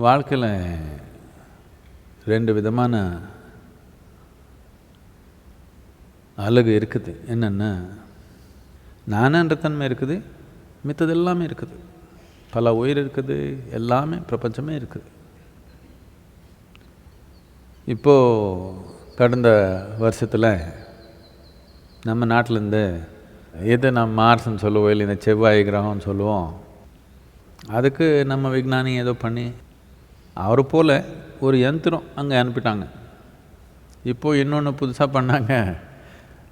வாழ்க்கையில் ரெண்டு விதமான அழகு இருக்குது. என்னென்னா நானன்ற தன்மை இருக்குது மித்தது எல்லாமே இருக்குது. பல உயிர் இருக்குது எல்லாமே பிரபஞ்சமே இருக்குது. இப்போது கடந்த வருஷத்தில் நம்ம நாட்டிலேருந்து எது நம்ம மார்ஸ்ன்னு சொல்லுவோம் இல்லை இந்த செவ்வாய் கிரகம்னு சொல்லுவோம் அதுக்கு நம்ம விஞ்ஞானி ஏதோ பண்ணி அவர் போல் ஒரு யந்திரம் அங்கே அனுப்பிட்டாங்க. இப்போது இன்னொன்று புதுசாக பண்ணாங்க.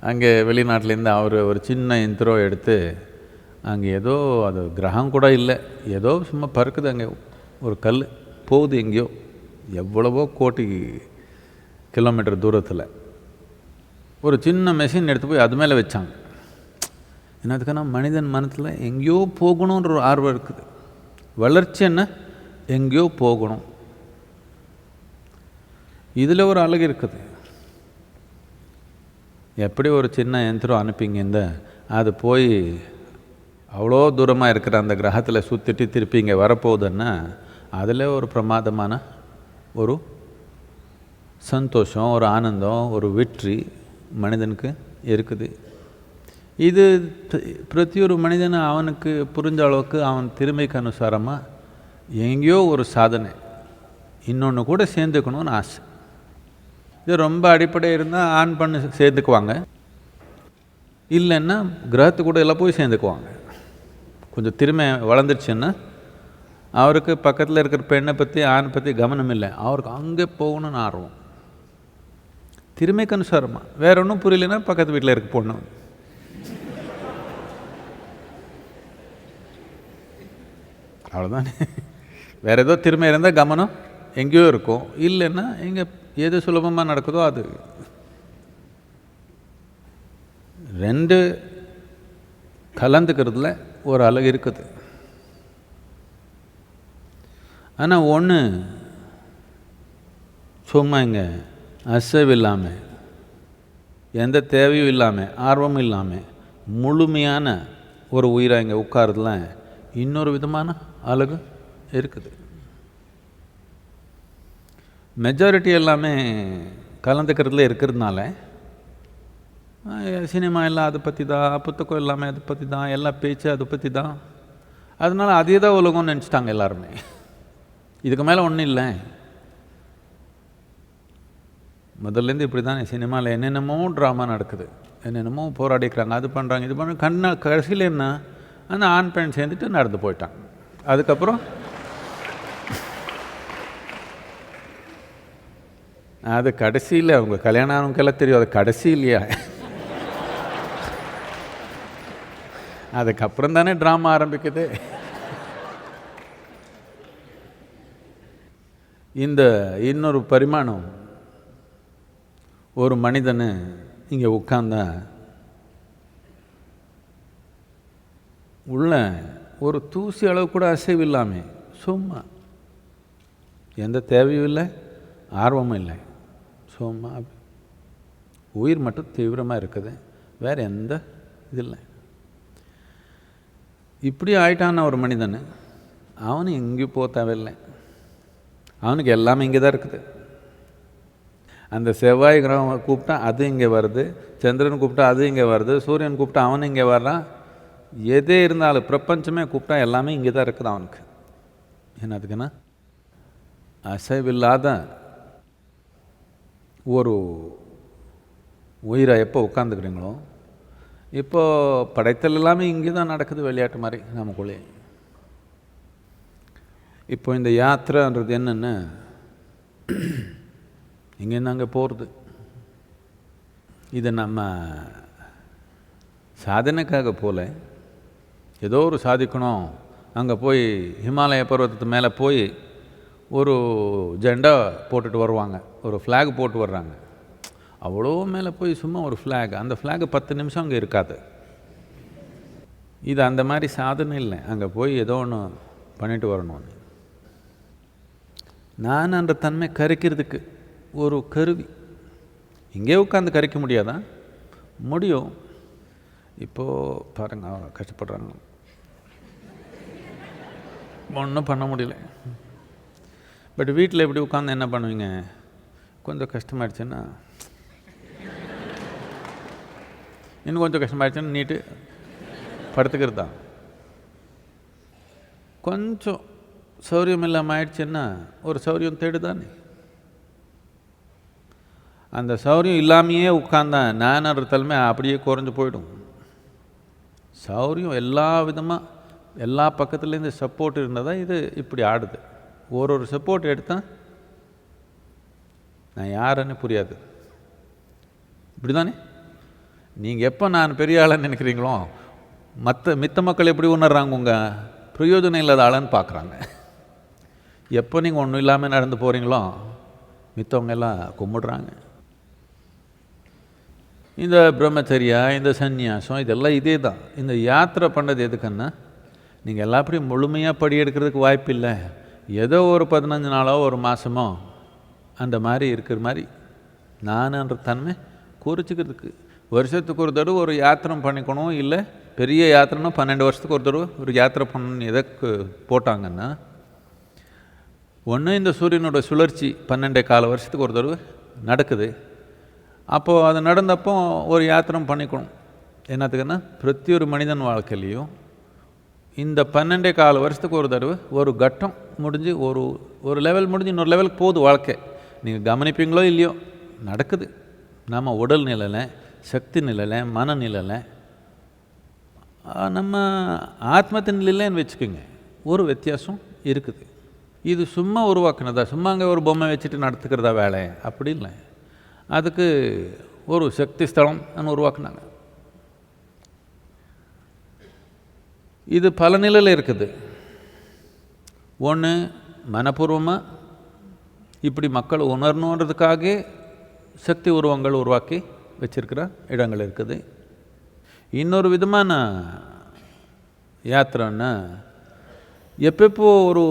அங்கே வெளிநாட்டிலேருந்து அவர் ஒரு சின்ன யந்திரம் எடுத்து அங்கே ஏதோ அது கிரகம் கூட இல்லை. ஏதோ சும்மா பறக்குது அங்கே. ஒரு கல் போகுது எங்கேயோ. எவ்வளவோ கோடி கிலோமீட்டர் தூரத்தில். ஒரு சின்ன மெஷின் எடுத்து போய் அது மேலே வச்சாங்க. என்னதுக்குன்னா மனிதன் மனத்தில் எங்கேயோ போகணுன்ற ஒரு ஆர்வம் இருக்குது. வளர்ச்சி என்ன? எங்கேயோ போகணும். இதில் ஒரு அழகு இருக்குது. எப்படி ஒரு சின்ன யந்திரம் அனுப்பிங்க இந்த அது போய் அவ்வளோ தூரமாக இருக்கிற அந்த கிரகத்தில் சுற்றிட்டு திருப்பி இங்கே வரப்போகுதுன்னா அதில் ஒரு பிரமாதமான ஒரு சந்தோஷம் ஒரு ஆனந்தம் ஒரு வெற்றி மனிதனுக்கு இருக்குது. இது பிரதி ஒரு மனிதன் அவனுக்கு புரிஞ்ச அளவுக்கு அவன் திறமைக்கு அனுசாரமாக எங்கேயோ ஒரு சாதனை இன்னொன்று கூட சேர்ந்துக்கணும்னு ஆசை. இது ரொம்ப அடிப்படை இருந்தால் ஆன் பண்ணு சேர்ந்துக்குவாங்க இல்லைன்னா கிரகத்து கூட எல்லாம் போய் சேர்ந்துக்குவாங்க. கொஞ்சம் திறமை வளர்ந்துருச்சுன்னா அவருக்கு பக்கத்தில் இருக்கிற பெண்ணை பற்றி ஆணை பற்றி கவனம் இல்லை. அவருக்கு அங்கே போகணும்னு ஆர்வம். திறமைக்கு அனுசாரமாக வேற ஒன்றும் புரியலன்னா பக்கத்து வீட்டில் இருக்க பொண்ணு. அவ்வளோதானே வேறு ஏதோ திறமை இருந்தால் கவனம். எங்கேயோ இருக்கும். இல்லைன்னா இங்கே எது சுலபமாக நடக்குதோ அது. ரெண்டு கலந்துக்கிறதுல ஒரு அழகு இருக்குது. ஆனால் ஒன்று சும்மா இங்கே அசைவு இல்லாமல் எந்த தேவையும் இல்லாமல் ஆர்வமும் இல்லாமல் முழுமையான ஒரு உயிராக இங்கே உட்காரதுல இன்னொரு விதமான அழகு இருக்குது. மெஜாரிட்டி எல்லாமே கலந்துக்கிறதுல இருக்கிறதுனால சினிமா எல்லாம் அதை பற்றி தான் புத்தகம் எல்லாமே அதை பற்றி தான் எல்லா பேச்சு அதை பற்றி தான் அதனால் அதே தான் உலகம்னு நினச்சிட்டாங்க எல்லாருமே. இதுக்கு மேலே ஒன்றும் இல்லை. முதல்லேருந்து இப்படி தான் சினிமாவில் என்னென்னமோ ட்ராமா நடக்குது. என்னென்னமோ போராடிக்கிறாங்க அது பண்ணுறாங்க இது பண்ணுறாங்க கண்ணா கடைசியில் என்ன அந்த ஆண் பெண் சேர்ந்துட்டு நடந்து போயிட்டாங்க. அதுக்கப்புறம் அது கடைசியில் அவங்க கல்யாணம் ஆனவங்கெல்லாம் தெரியும். அது கடைசி இல்லையா? அதுக்கப்புறம் தானே ட்ராமா ஆரம்பிக்குது. இந்த இன்னொரு பரிமாணம். ஒரு மனிதனு இங்கே உட்கார்ந்தா உள்ள ஒரு தூசி அளவு கூட அசைவு இல்லாமல் சும்மா. எந்த தேவையும் இல்லை ஆர்வமும் இல்லை. சும்மா உயிர் மட்டும் தீவிரமாக இருக்குது. வேறு எந்த இது இல்லை இப்படி ஆயிட்டான ஒரு மனிதன். அவனு எங்கேயும் போக தேவையில்லை. அவனுக்கு எல்லாமே இங்கே தான் இருக்குது. அந்த செவ்வாய் கிரகம் கூப்பிட்டா அது இங்கே வருது. சந்திரன் கூப்பிட்டா அது இங்கே வருது. சூரியன் கூப்பிட்டா அவன் இங்கே வர்றான் எதே இருந்தாலும் பிரபஞ்சமே கூப்பிட்டா எல்லாமே இங்கே தான் இருக்குது அவனுக்கு. என்னதுக்குன்னா அசைவில்லாத ஒரு உயிராக எப்போ உட்காந்துக்கிறீங்களோ இப்போது படைத்தல் எல்லாமே இங்கே தான் நடக்குது விளையாட்டு மாதிரி நமக்குள்ளே. இப்போ இந்த யாத்திரைன்றது என்னென்னு இங்கேருந்து அங்கே போகிறது. இதை நம்ம சாதனைக்காக போல ஏதோ ஒரு சாதிக்கணும். அங்கே போய் ஹிமாலய பர்வத்தத்து மேலே போய் ஒரு ஜெண்டா போட்டுட்டு வருவாங்க. ஒரு ஃப்ளாக் போட்டு வர்றாங்க. அவ்வளோ மேலே போய் சும்மா ஒரு ஃப்ளாக் அந்த ஃப்ளாக் பத்து நிமிஷம் அங்கே இருக்காது. இது அந்த மாதிரி சாதனை இல்லை. அங்கே போய் ஏதோ ஒன்று பண்ணிட்டு வரணும்னு நான் அந்த தன்மை கரைக்கிறதுக்கு ஒரு கருவி. இங்கே உட்காந்து கரைக்க முடியாதா? முடியும். இப்போது பாருங்க கஷ்டப்படுறாங்க. ஒன்றும் பண்ண முடியல. பட் வீட்டில் எப்படி உட்காந்து என்ன பண்ணுவீங்க? கொஞ்சம் கஷ்டமாயிடுச்சுன்னா? இன்னும் கொஞ்சம் கஷ்டமாயிடுச்சுன்னா நீட்டு படுத்துக்கிறது? தான் கொஞ்சம் சௌரியம் இல்லாமல் ஆயிடுச்சுன்னா ஒரு சௌரியம் தேடுதானே? அந்த சௌரியம் இல்லாமையே உட்காந்தா நானன்ற தலைமை அப்படியே குறைஞ்சு போயிடும். சௌரியம் எல்லா விதமாக எல்லா பக்கத்துலேருந்து சப்போர்ட் இருந்தால் தான் இது இப்படி ஆடுது. ஒரு ஒரு சப்போர்ட் எடுத்தால் நான் யாருன்னு புரியாது. இப்படி தானே நீங்கள் எப்போ நான் பெரிய ஆளுன்னு நினைக்கிறீங்களோ மற்ற மித்த மக்கள் எப்படி உணர்றாங்க உங்கள் பிரயோஜனம் இல்லாத ஆளுன்னு பார்க்குறாங்க எப்போ நீங்கள் ஒன்றும் இல்லாமல் நடந்து போகிறீங்களோ மித்தவங்க எல்லாம் கும்பிடுறாங்க. இந்த பிரம்மச்சரியா இந்த சந்நியாசம் இதெல்லாம் இதே தான் இந்த யாத்திரை பண்ணது எதுக்குன்னா நீங்கள் எல்லாப்படியும் முழுமையாக படி எடுக்கிறதுக்கு வாய்ப்பு இல்லை ஏதோ ஒரு பதினஞ்சு நாளோ ஒரு மாதமோ அந்த மாதிரி இருக்கிற மாதிரி நானுன்ற தன்மை குறிச்சிக்கிறதுக்கு. வருஷத்துக்கு ஒரு தடவை ஒரு யாத்திரம் பண்ணிக்கணும் இல்லை பெரிய யாத்திரைனா பன்னெண்டு வருஷத்துக்கு ஒரு தடவை ஒரு யாத்திரை பண்ணணும் எதற்கு போட்டாங்கன்னா ஒன்று இந்த சூரியனோட சுழற்சி பன்னெண்டே கால வருஷத்துக்கு ஒரு தடவை நடக்குது. அப்போது அது நடந்தப்போ ஒரு யாத்திரம் பண்ணிக்கணும். என்னத்துக்குன்னா பிரதி ஒரு மனிதன் வாழ்க்கையிலையும் இந்த பன்னெண்டே கால வருஷத்துக்கு ஒரு தடவை ஒரு கட்டம் முடிஞ்சு ஒரு ஒரு லெவல் முடிஞ்சு இன்னொரு லெவலுக்கு போகுது வாழ்க்கை. நீங்கள் கவனிப்பீங்களோ இல்லையோ நடக்குது. நம்ம உடல் நிலையில் சக்தி நிலையில் மனநிலையில் நம்ம ஆத்மத்தின் நிலையிலன்னு வச்சுக்கோங்க. ஒரு வித்தியாசம் இருக்குது. இது சும்மா உருவாக்குனதா சும்மா அங்கே ஒரு பொம்மை வச்சுட்டு நடத்துக்கிறதா வேலை? அப்படி இல்லை. அதுக்கு ஒரு சக்தி ஸ்தலம் உருவாக்குனாங்க. இது பல நிலையில் இருக்குது. ஒன்று மனப்பூர்வமாக இப்படி மக்கள் உணரணுன்றதுக்காக சக்தி உருவங்கள் உருவாக்கி வச்சிருக்கிற இடங்கள் இருக்குது. இன்னொரு விதமான யாத்திரைன்னா எப்பப்போ ஒரு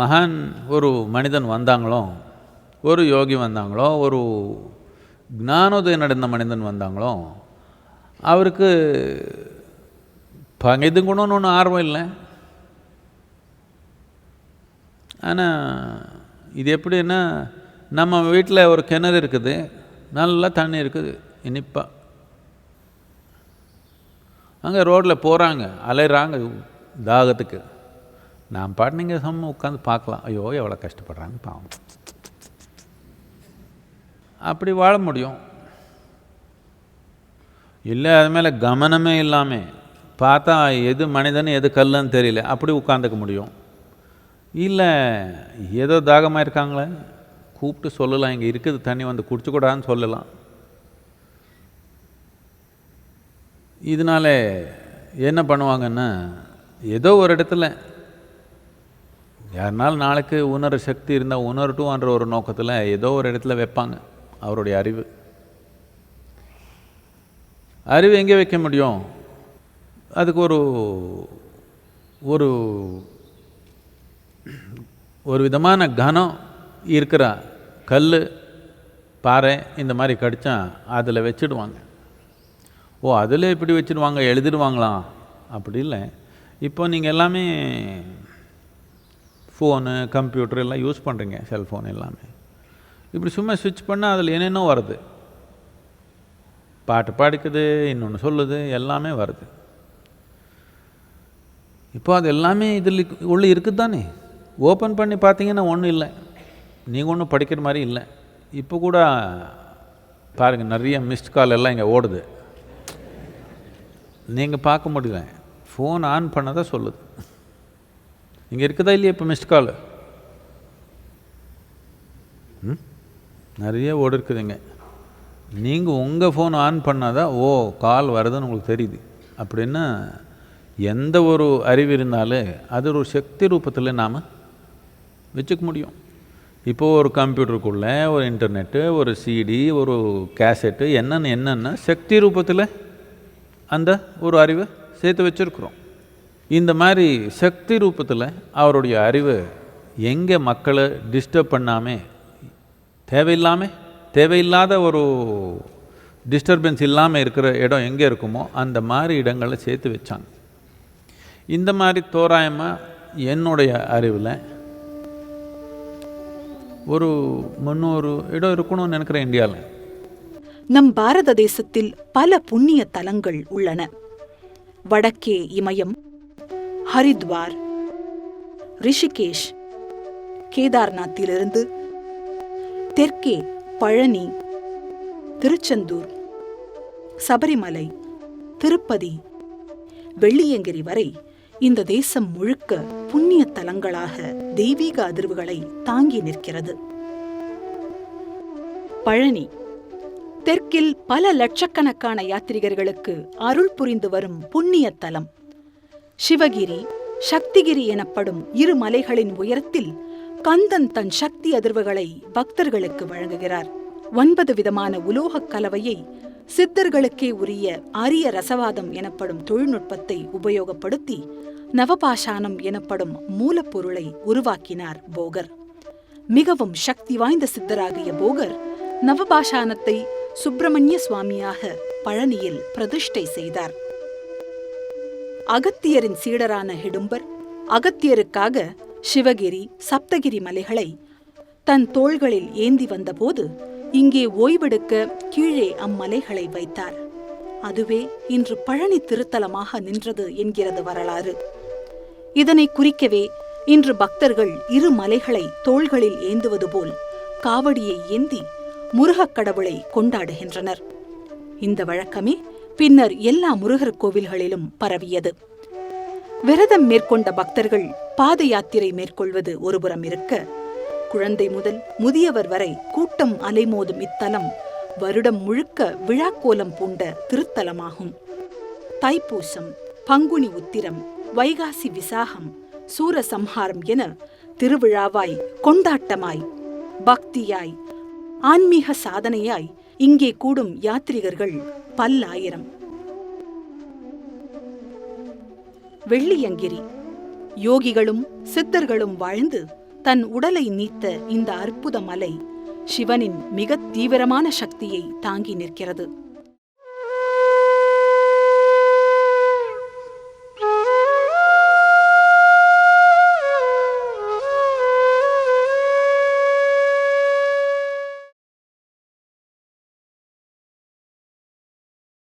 மகான் ஒரு மனிதன் வந்தாங்களோ ஒரு யோகி வந்தாங்களோ ஒரு ஞானோதயம் நடந்த மனிதன் வந்தாங்களோ அவருக்கு பகைதுங்கணும்னு ஒன்றும் ஆர்வம் இல்லை. ஆனால் இது எப்படின்னா நம்ம வீட்டில் ஒரு கிணறு இருக்குது. நல்லா தண்ணி இருக்குது. இனிப்பாக அங்கே ரோட்டில் போகிறாங்க அலைகிறாங்க தாகத்துக்கு. நான் பாட்டு நீங்கள் சம்ம உட்காந்து பார்க்கலாம். ஐயோ எவ்வளோ கஷ்டப்படுறாங்க பாவம். அப்படி வாழ முடியும். இல்லை அது மேலே கவனமே இல்லாமல் பார்த்தா எது மனிதன் எது கல்லுன்னு தெரியல. அப்படி உட்காந்துக்க முடியும். இல்லை ஏதோ தாகமாக இருக்காங்களே கூப்பிட்டு சொல்லலாம் இங்கே இருக்குது தண்ணி வந்து குடிச்சுக்கூடாதுன்னு சொல்லலாம். இதனால் என்ன பண்ணுவாங்கன்னா ஏதோ ஒரு இடத்துல யாருனாலும் நாளைக்கு உணர சக்தி இருந்தால் உணரட்டும்ன்ற ஒரு நோக்கத்தில் ஏதோ ஒரு இடத்துல வைப்பாங்க அவருடைய அறிவு. அறிவு எங்கே வைக்க முடியும்? அதுக்கு ஒரு ஒரு ஒரு விதமான கனம் இருக்கிற கல் பாறை இந்த மாதிரி கடித்தா அதில் வச்சிடுவாங்க. ஓ அதில் இப்படி வச்சுடுவாங்க எழுதிடுவாங்களாம் அப்படி இல்லை. இப்போ நீங்கள் எல்லாமே ஃபோனு கம்ப்யூட்டர் எல்லாம் யூஸ் பண்ணுறீங்க செல்ஃபோன் எல்லாமே. இப்படி சும்மா ஸ்விட்ச் பண்ணால் அதில் என்னென்னோ வருது. பாட்டு பாடிக்குது இன்னொன்று சொல்லுது எல்லாமே வருது. இப்போ அது எல்லாமே இதில் உள்ளே இருக்குது தானே ஓப்பன் பண்ணி பார்த்தீங்கன்னா ஒன்றும் இல்லை. நீங்கள் ஒன்றும் படிக்கிற மாதிரி இல்லை. இப்போ கூட பாருங்கள் நிறைய மிஸ்ட் கால் எல்லாம் இங்கே ஓடுது. நீங்கள் பார்க்க முடியல. ஃபோன் ஆன் பண்ணதை சொல்லுது. இங்கே இருக்குதா இல்லையா இப்போ மிஸ்ட் கால் ம்? நிறைய ஓடு இருக்குதுங்க நீங்கள் உங்கள் ஃபோன் ஆன் பண்ணாதான் ஓ கால் வருதுன்னு உங்களுக்கு தெரியுது. அப்படின்னா எந்த ஒரு அறிவு இருந்தாலும் அது ஒரு சக்தி ரூபத்தில் நாம் வச்சுக்க முடியும். இப்போது ஒரு கம்ப்யூட்டருக்குள்ளே ஒரு இன்டர்நெட்டு ஒரு சிடி ஒரு கேசட்டு என்னென்னு என்னென்ன சக்தி ரூபத்தில் அந்த ஒரு அறிவை சேர்த்து வச்சுருக்குறோம். இந்த மாதிரி சக்தி ரூபத்தில் அவருடைய அறிவு எங்கே மக்களை டிஸ்டர்ப் பண்ணாமல் தேவையில்லாமல் தேவையில்லாத ஒரு டிஸ்டர்பன்ஸ் இல்லாமல் இருக்கிற இடம் எங்கே இருக்குமோ அந்த மாதிரி இடங்களை சேர்த்து வச்சாங்க. இந்த மாதிரி தோராயமாக என்னுடைய அறிவில் ஒரு முந்நூறு இடம் இருக்கணும்னு நினைக்கிறேன் இந்தியாவில் நம் பாரத தேசத்தில் பல புண்ணிய தலங்கள் உள்ளன. வடக்கே இமயம் ஹரித்வார் ரிஷிகேஷ் கேதார்நாத்திலிருந்து தெற்கே பழனி திருச்செந்தூர் சபரிமலை திருப்பதி வெள்ளியங்கிரி வரை இந்த தேசம் முழுக்க புண்ணிய தலங்களாக தெய்வீக அதிர்வுகளை தாங்கி நிற்கிறது. பழனி. தெற்கில் பல லட்சக்கணக்கான யாத்ரிகர்களுக்கு அருள் புரிந்து வரும் புண்ணிய தலம். சிவகிரி சக்திகிரி எனப்படும் இரு மலைகளின் உயரத்தில் கந்தன் தன் சக்தி அதிர்வுகளை பக்தர்களுக்கு வழங்குகிறார். ஒன்பது விதமான உலோகக் கலவையை சித்தர்களுக்கே உரிய அரிய ரசவாதம் எனப்படும் தொழில்நுட்பத்தை உபயோகப்படுத்தி நவபாஷானம் எனப்படும் மூலப்பொருளை உருவாக்கினார் போகர். மிகவும் சக்தி வாய்ந்த சித்தராகிய போகர் நவபாஷானத்தை சுப்பிரமணிய சுவாமியாக பழனியில் பிரதிஷ்டை செய்தார். அகத்தியரின் சீடரான ஹிடும்பர் அகத்தியருக்காக சிவகிரி சப்தகிரி மலைகளை தன் தோள்களில் ஏந்தி வந்தபோது இங்கே ஓய்வெடுக்க கீழே அம்மலைகளை வைத்தார். அதுவே இன்று பழனி திருத்தலமாக நின்றது என்கிறது வரலாறு. இதனை குறிக்கவே இன்று பக்தர்கள் இரு மலைகளை தோள்களில் ஏந்துவது போல் காவடியை ஏந்தி முருகக் கடவுளை கொண்டாடுகின்றனர். இந்த வழக்கமே பின்னர் எல்லா முருகர் கோவில்களிலும் பரவியது. விரதம் மேற்கொண்ட பக்தர்கள் பாத யாத்திரை மேற்கொள்வது ஒருபுறம் இருக்க குழந்தை முதல் முதியவர் வரை கூட்டம் அலைமோதும் இத்தலம் வருடம் முழுக்க விழாக்கோலம் பூண்ட திருத்தலமாகும். தைப்பூசம் பங்குனி உத்திரம் வைகாசி விசாகம் சூரசம்ஹாரம் என திருவிழாவாய் கொண்டாட்டமாய் பக்தியாய் ஆன்மீக சாதனையாய் இங்கே கூடும் யாத்ரிகர்கள் பல்லாயிரம். வெள்ளியங்கிரி யோகிகளும் சித்தர்களும் வாழ்ந்து தன் உடலை நீத்த இந்த அற்புத மலை சிவனின் மிக தீவிரமான சக்தியை தாங்கி நிற்கிறது.